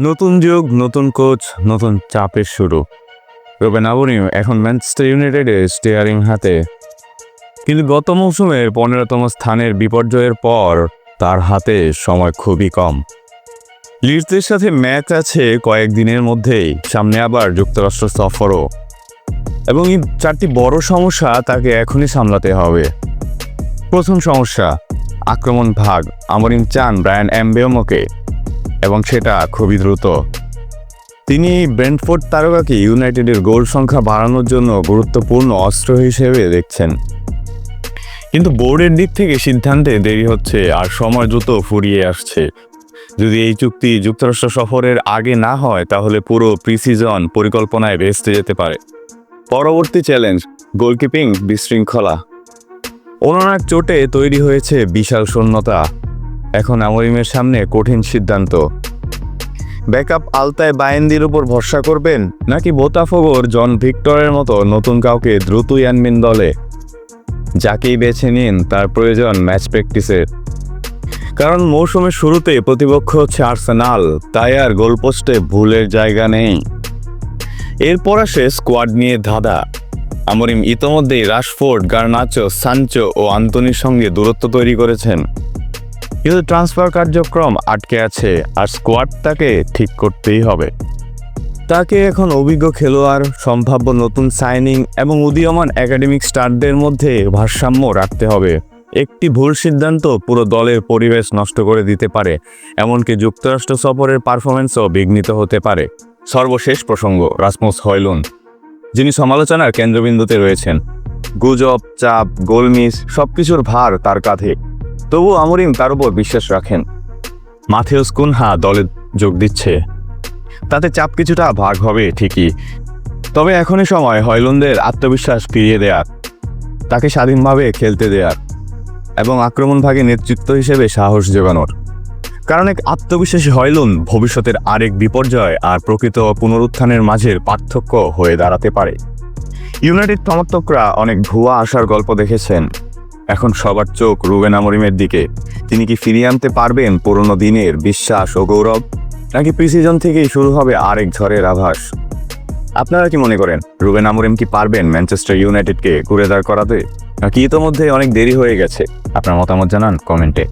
নতুন যুগ, নতুন কোচ, নতুন চাপের শুরু। রোবেন আবনিও এখন ম্যানচেস্টার ইউনাইটেডে স্টিয়ারিং হাতে। কিন্তু গত মৌসুমে পনেরোতম স্থানের বিপর্যয়ের পর তার হাতে সময় খুবই কম। লিডসের সাথে ম্যাচ আছে কয়েকদিনের মধ্যেই, সামনে আবার যুক্তরাষ্ট্র সফরও। এবং এই চারটি বড় সমস্যা তাকে এখনই সামলাতে হবে। প্রথম সমস্যা, আক্রমণ ভাগ, আমরিন চান ব্রায়ান অ্যাম্বেমোকে এবং সেটা খুবই দ্রুত। তিনি ব্রেন্টফোর্ড তারকাকে ইউনাইটেডের গোল সংখ্যা বাড়ানোর জন্য গুরুত্বপূর্ণ অস্ত্র হিসেবে দেখছেন। কিন্তু বোর্ডের দিক থেকে সিদ্ধান্তে দেরি হচ্ছে আর সময় দ্রুত ফুরিয়ে আসছে। যদি এই চুক্তি যুক্তরাষ্ট্র সফরের আগে না হয়, তাহলে পুরো প্রিসিজন পরিকল্পনায় ভেস্তে যেতে পারে। পরবর্তী চ্যালেঞ্জ, গোলকিপিং বিশৃঙ্খলা। অননাক চোটে তৈরি হয়েছে বিশাল শূন্যতা। এখন আমরিমের সামনে কঠিন সিদ্ধান্ত। ব্যাকআপ আলতায় বায়েন্দির উপর ভরসা করবেন নাকি বোতাফোগোর জন ভিক্টরের মতো নতুন কাউকে দ্রুতই আনবেন দলে? যাকেই বেছে নিন তার প্রয়োজন ম্যাচ প্র্যাকটিসের কারণ মৌসুমের শুরুতে প্রতিপক্ষ হচ্ছে আর্সেনাল, তাই আর গোলপোস্টে ভুলের জায়গা নেই। এরপর আসে স্কোয়াড নিয়ে ধাঁধা। আমরিম ইতোমধ্যেই রাশফোর্ড, গার্নাচো সানচো ও আন্তনির সঙ্গে দূরত্ব তৈরি করেছেন। কিন্তু ট্রান্সফার কার্যক্রম আটকে আছে আর স্কোয়াড তাকে ঠিক করতেই হবে। তাকে এখন অভিজ্ঞ খেলোয়াড়, সম্ভাব্য নতুন সাইনিং এবং উদীয়মান একাডেমিক স্টারদের মধ্যে ভারসাম্য রাখতে হবে। একটি ভুল সিদ্ধান্ত পুরো দলের পরিবেশ নষ্ট করে দিতে পারে, এমনকি যুক্তরাষ্ট্র সফরের পারফরমেন্সও বিঘ্নিত হতে পারে। সর্বশেষ প্রসঙ্গ, রাসমোস হয়লুন, যিনি সমালোচনার কেন্দ্রবিন্দুতে রয়েছেন। গুজব, চাপ, গোলমিস, সবকিছুর ভার তার কাঁধে। তবু আমরিম তার উপর বিশ্বাস রাখেন? মাথেউস কুনহা দলে যোগ দিচ্ছে। তাতে চাপ কিছুটা ভাগ হবে, ঠিকই। তবে এখনই সময় হয়লুনদের আত্মবিশ্বাস ফিরিয়ে দেয়ার, তাকে স্বাধীনভাবে খেলতে দেয়ার, এবং আক্রমণ ভাগে নেতৃত্ব হিসেবে সাহস জোগানোর। কারণ এক আত্মবিশ্বাসী হয়লুন ভবিষ্যতের আরেক বিপর্যয় আর প্রকৃত পুনরুত্থানের মাঝের পার্থক্য হয়ে দাঁড়াতে পারে। ইউনাইটেড সমর্থকরা অনেক ভুয়া আসার গল্প দেখেছেন। এখন সবার চোখ রুবেন আমরিমের দিকে। তিনি কি ফিরিয়ে আনতে পারবেন পুরনো দিনের বিশ্বাস ও গৌরব? নাকি প্রিসিজন থেকেই শুরু হবে আরেক ঝড়ের আভাস? আপনারা কি মনে করেন, রুবেন আমরিম কি পারবেন ম্যানচেস্টার ইউনাইটেডকে ঘুরে দাঁড় করাতে? নাকি ইতোমধ্যে অনেক দেরি হয়ে গেছে? আপনার মতামত জানান কমেন্টে।